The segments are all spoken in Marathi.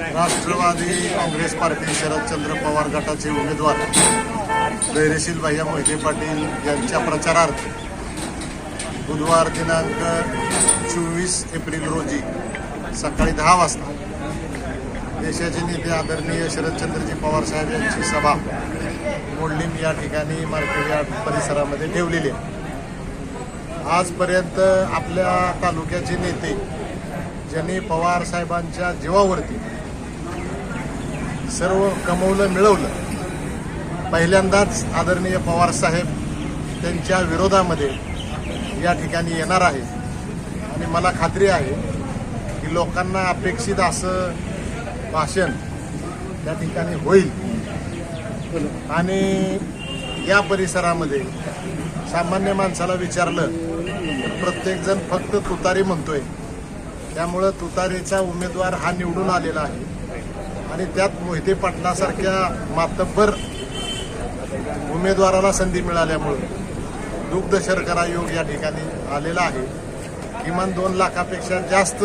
राष्ट्रवादी काँग्रेस पार्टी शरदचंद्र पवार गटाचे उमेदवार धैर्यशील भैया मोहिते पाटील यांच्या प्रचारार्थ बुधवार दिनांक चोवीस एप्रिल रोजी सकाळी दहा वाजता देशाचे नेते आदरणीय शरदचंद्रजी पवार साहेब यांची सभा मोडलीम या ठिकाणी मार्केट यार्ड परिसरामध्ये ठेवलेली आहे. आजपर्यंत आपल्या तालुक्याचे नेते ज्यांनी पवार साहेबांच्या जीवावरती सर्व कमवलं मिळवलं. पहिल्यांदाच आदरणीय पवार साहेब त्यांच्या विरोधामध्ये या ठिकाणी येणार आहे आणि मला खात्री आहे की लोकांना अपेक्षित असं भाषण त्या ठिकाणी होईल. आणि या परिसरामध्ये सामान्य माणसाला विचारलं तर प्रत्येकजण फक्त तुतारी म्हणतोय. त्यामुळं तुतारीचा उमेदवार हा निवडून आलेला आहे. आणि त्यात मोहिते पाटलासारख्या मातब्बर उमेदवाराला संधी मिळाल्यामुळं दुग्ध शर्करा योग या ठिकाणी आलेला आहे. किमान दोन लाखापेक्षा जास्त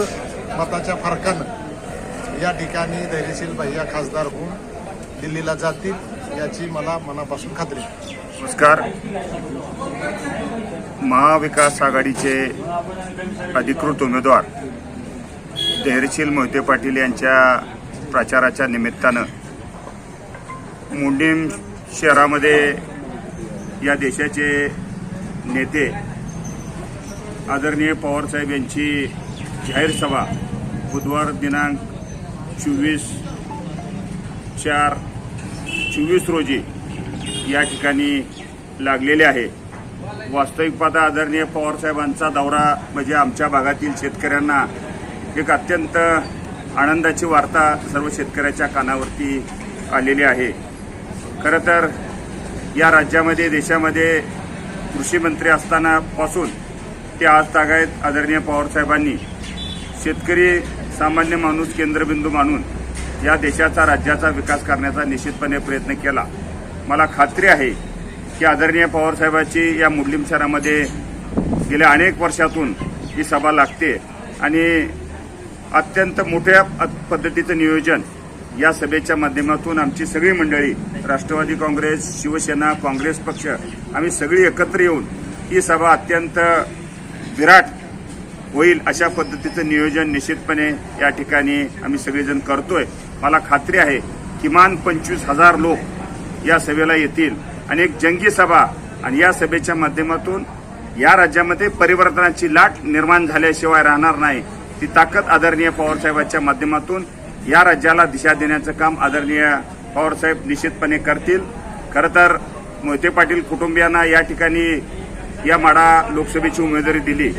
मताच्या फरकानं या ठिकाणी धैर्यशील भैया खासदार होऊन दिल्लीला जातील याची मला मनापासून खात्री नमस्कार. महाविकास आघाडीचे अधिकृत उमेदवार धैर्यशील मोहिते पाटील यांच्या प्रचाराच्या निमित्तानं मुंडीम शहरामध्ये या देशाचे नेते आदरणीय पवारसाहेब यांची जाहीर सभा बुधवार दिनांक चोवीस चार चोवीस रोजी या ठिकाणी लागलेले आहे. वास्तविक पाहता आदरणीय पवारसाहेबांचा दौरा म्हणजे आमच्या भागातील शेतकऱ्यांना एक अत्यंत आनंदाची वार्ता सर्व शेतकऱ्याच्या कानावरती आलेली आहे. खरं तर या राज्यामध्ये देशामध्ये कृषी मंत्री असताना पासून ते आज तागायत आदरणीय पवारसाहेबांनी शेतकरी सामान्य माणूस केंद्रबिंदू मानून या देशाचा राज्याचा विकास करण्याचा निश्चितपणे प्रयत्न केला. मला खात्री आहे की आदरणीय पवारसाहेबाची या मुडलिम शहरामध्ये गेल्या अनेक वर्षातून ही सभा लागते आणि अत्यंत मोठ्या पद्धतीचं नियोजन या सभेच्या माध्यमातून आमची सगळी मंडळी राष्ट्रवादी काँग्रेस शिवसेना काँग्रेस पक्ष आम्ही सगळी एकत्र येऊन ही सभा अत्यंत विराट होईल अशा पद्धतीचं नियोजन निश्चितपणे या ठिकाणी आम्ही सगळेजण करतोय. मला खात्री आहे किमान पंचवीस हजार लोक या सभेला येतील. आणि एक जंगी सभा आणि या सभेच्या माध्यमातून या राज्यामध्ये परिवर्तनाची लाट निर्माण झाल्याशिवाय राहणार नाही. ती ताकद आदरणीय पवारसाहेबांच्या माध्यमातून या राज्याला दिशा देण्याचं काम आदरणीय पवारसाहेब निश्चितपणे करतील. खरं तर मोहिते पाटील कुटुंबियांना या ठिकाणी या माडा लोकसभेची उमेदवारी दिली.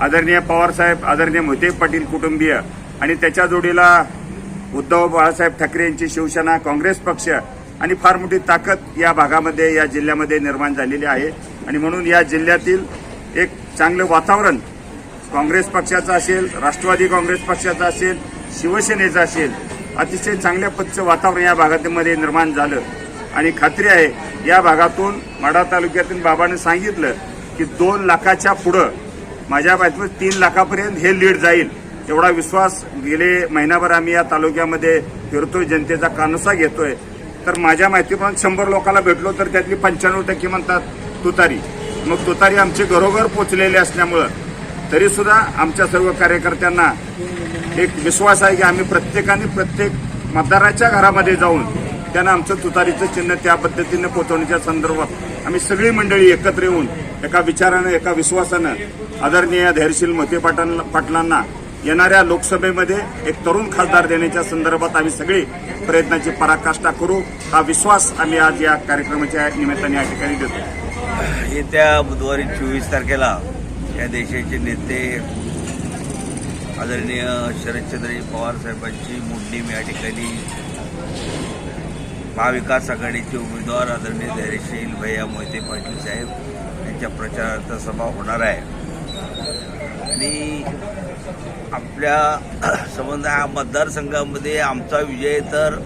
आदरणीय पवारसाहेब आदरणीय मोहिते पाटील कुटुंबीय आणि त्याच्या जोडीला उद्धव बाळासाहेब ठाकरे यांची शिवसेना काँग्रेस पक्ष आणि फार मोठी ताकद या भागामध्ये या जिल्ह्यामध्ये निर्माण झालेली आहे. आणि म्हणून या जिल्ह्यातील एक चांगलं वातावरण काँग्रेस पक्षाचा असेल राष्ट्रवादी काँग्रेस पक्षाचा असेल शिवसेनेचा असेल अतिशय चांगल्या पद्धतीचं वातावरण या भागामध्ये निर्माण झालं. आणि खात्री आहे या भागातून माढा तालुक्यातून बाबानं सांगितलं की दोन लाखाच्या पुढं माझ्या बातमीत तीन लाखापर्यंत हे लीड जाईल. एवढा विश्वास गेले महिनाभर आम्ही या तालुक्यामध्ये फिरतोय जनतेचा कानोसा घेतोय. तर माझ्या माहितीप्रमाणे शंभर लोकांना भेटलो तर त्यातली पंच्याण्णव टक्के म्हणतात तुतारी. मग तुतारी आमचे घरोघर पोचलेले असल्यामुळं तरी सुद्धा आमच्या सर्व कार्यकर्त्यांना एक विश्वास आहे की आम्ही प्रत्येकाने प्रत्येक मतदाराच्या घरामध्ये जाऊन त्यांना आमचं तुतारीचं चिन्ह त्या पद्धतीनं पोचवण्याच्या संदर्भात आम्ही सगळी मंडळी एकत्र येऊन एका विचारानं एका विश्वासानं आदरणीय धैर्यशील मोते पाटण पाटलांना येणाऱ्या लोकसभेमध्ये एक तरुण खासदार देण्याच्या संदर्भात आम्ही सगळी प्रयत्नाची पराकाष्ठा करू. हा विश्वास आम्ही आज या कार्यक्रमाच्या निमित्ताने या ठिकाणी देतो. येत्या बुधवारी चोवीस तारखेला या देशाचे नेते आदरणीय शरदचंद्रजी पवार साहेबांची मुंडीम या ठिकाणी महाविकास आघाडीचे उमेदवार आदरणीय धैर्यशील भैया मोहिते पाटील साहेब यांच्या प्रचारार्थ सभा होणार आहे. आणि आपल्या संबंध हा मतदारसंघामध्ये आमचा विजय तर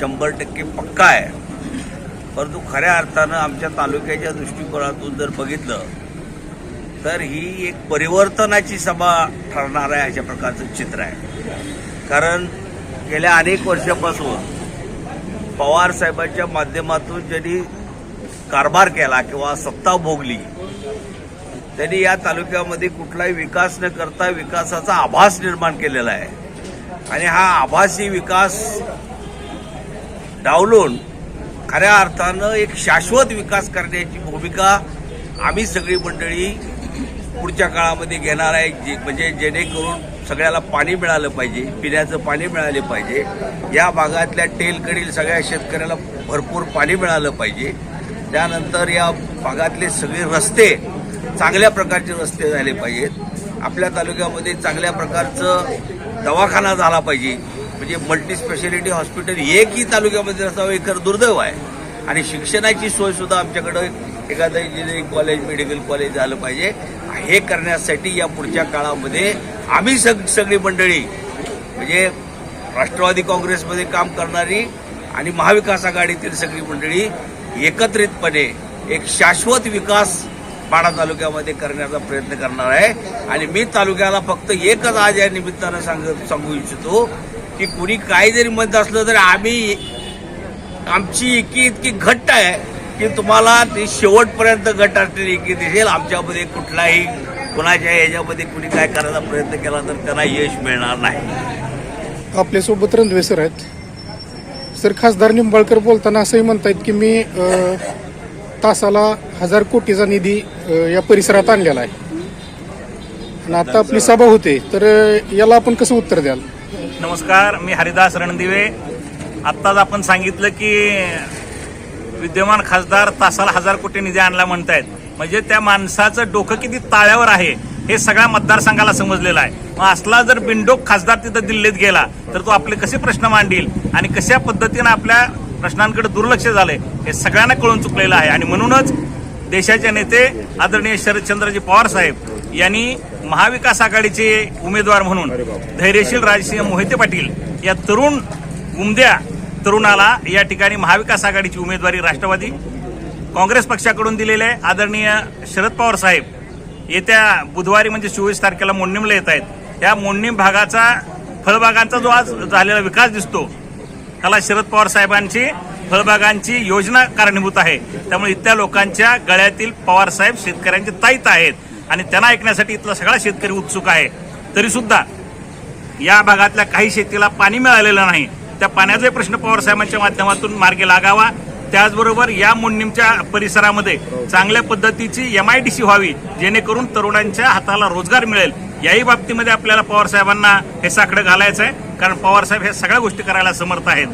शंभर टक्के पक्का आहे. परंतु खऱ्या अर्थानं आमच्या तालुक्याच्या दृष्टिकोनातून जर बघितलं तर ही एक परिवर्तनाची सभा ठरणार आहे अशा प्रकारचं चित्र आहे. कारण गेल्या अनेक वर्षापासून पवार साहेबांच्या माध्यमातून ज्यांनी कारभार केला किंवा सत्ता भोगली त्यांनी या तालुक्यामध्ये कुठलाही विकास न करता विकासाचा आभास निर्माण केलेला आहे. आणि हा आभासी विकास डावलून खऱ्या अर्थानं एक शाश्वत विकास करण्याची भूमिका आम्ही सगळी मंडळी पुढच्या काळामध्ये घेणार आहे जे म्हणजे जेणेकरून सगळ्याला पाणी मिळालं पाहिजे पिण्याचं पाणी मिळाले पाहिजे. या भागातल्या टेलकडील सगळ्या शेतकऱ्याला भरपूर पाणी मिळालं पाहिजे. त्यानंतर या भागातले सगळे रस्ते चांगल्या प्रकारचे रस्ते झाले पाहिजेत. आपल्या तालुक्यामध्ये चांगल्या प्रकारचं दवाखाना झाला पाहिजे. म्हणजे मल्टी स्पेशालिटी हॉस्पिटल एकही तालुक्यामध्ये असावं एक दुर्दैव आहे. आणि शिक्षणाची सोयसुद्धा आमच्याकडं एखादं इंजिनिअरिंग कॉलेज मेडिकल कॉलेज झालं पाहिजे. हे करण्यासाठी या पुढच्या काळामध्ये आम्ही सग सगळी मंडळी म्हणजे राष्ट्रवादी काँग्रेसमध्ये काम करणारी आणि महाविकास आघाडीतील सगळी मंडळी एकत्रितपणे एक शाश्वत विकास पाडा तालुक्यामध्ये करण्याचा प्रयत्न करणार आहे. आणि मी तालुक्याला फक्त एकच आज या निमित्तानं सांग सांगू इच्छितो की कुणी काही जरी म्हणत असलं तरी आम्ही आमची इतकी इतकी घट्ट आहे. की तुम्हाला ती शेवटपर्यंत घट असलेली एकी दिसेल. आमच्यामध्ये कुठलाही कुणाच्या ह्याच्यामध्ये कुणी काय करायचा प्रयत्न केला तर त्यांना यश मिळणार नाही. आपल्यासोबत रणवे सर आहेत. सर खासदार निंबाळकर बोलताना असंही म्हणतायत की मी तासाला हजार कोटीचा निधी या परिसरात आणलेला आहे. आणि आता आपली सभा होते. तर याला आपण कसं उत्तर द्याल? नमस्कार मी हरिदास रणदिवे. आत्ताच आपण सांगितलं की विद्यमान खासदार तासाला हजार कोटी निधी आणला म्हणतायत. म्हणजे त्या माणसाचं डोकं किती ताळ्यावर आहे हे सगळ्या मतदारसंघाला समजलेलं आहे. मग असला जर बिंडोक खासदार तिथं दिल्लीत गेला तर तो आपले कसे प्रश्न मांडील आणि कशा पद्धतीनं आपल्या प्रश्नांकडे दुर्लक्ष झालंय हे सगळ्यांना कळून चुकलेलं आहे. आणि म्हणूनच देशाचे नेते आदरणीय शरदचंद्रजी पवार साहेब यांनी महाविकास आघाडीचे उमेदवार म्हणून धैर्यशील राजसिंह मोहिते पाटील या तरुण उमद्या तरुणाला या ठिकाणी महाविकास आघाडीची उमेदवारी राष्ट्रवादी काँग्रेस पक्षाकडून दिलेले आहे. आदरणीय शरद पवार साहेब येत्या बुधवारी म्हणजे चोवीस तारखेला मोडणीमला येत आहेत. त्या मोडणीम भागाचा फळबागांचा जो आज झालेला विकास दिसतो त्याला शरद पवार साहेबांची फळबागांची योजना कारणीभूत आहे. त्यामुळे इथल्या लोकांच्या गळ्यातील पवार साहेब शेतकऱ्यांचे ताईत आहेत आणि त्यांना ऐकण्यासाठी इथला सगळा शेतकरी उत्सुक आहे. तरीसुद्धा या भागातल्या काही शेतीला पाणी मिळालेलं नाही. त्या पाण्याचाही प्रश्न पवारसाहेबांच्या माध्यमातून मार्गे लागावा. त्याचबरोबर या मोडणीमच्या परिसरामध्ये चांगल्या पद्धतीची एम आय डी सी व्हावी जेणेकरून तरुणांच्या हाताला रोजगार मिळेल. याही बाबतीमध्ये आपल्याला पवारसाहेबांना हे साकडं घालायचं आहे कारण पवारसाहेब हे सगळ्या गोष्टी करायला समर्थ आहेत.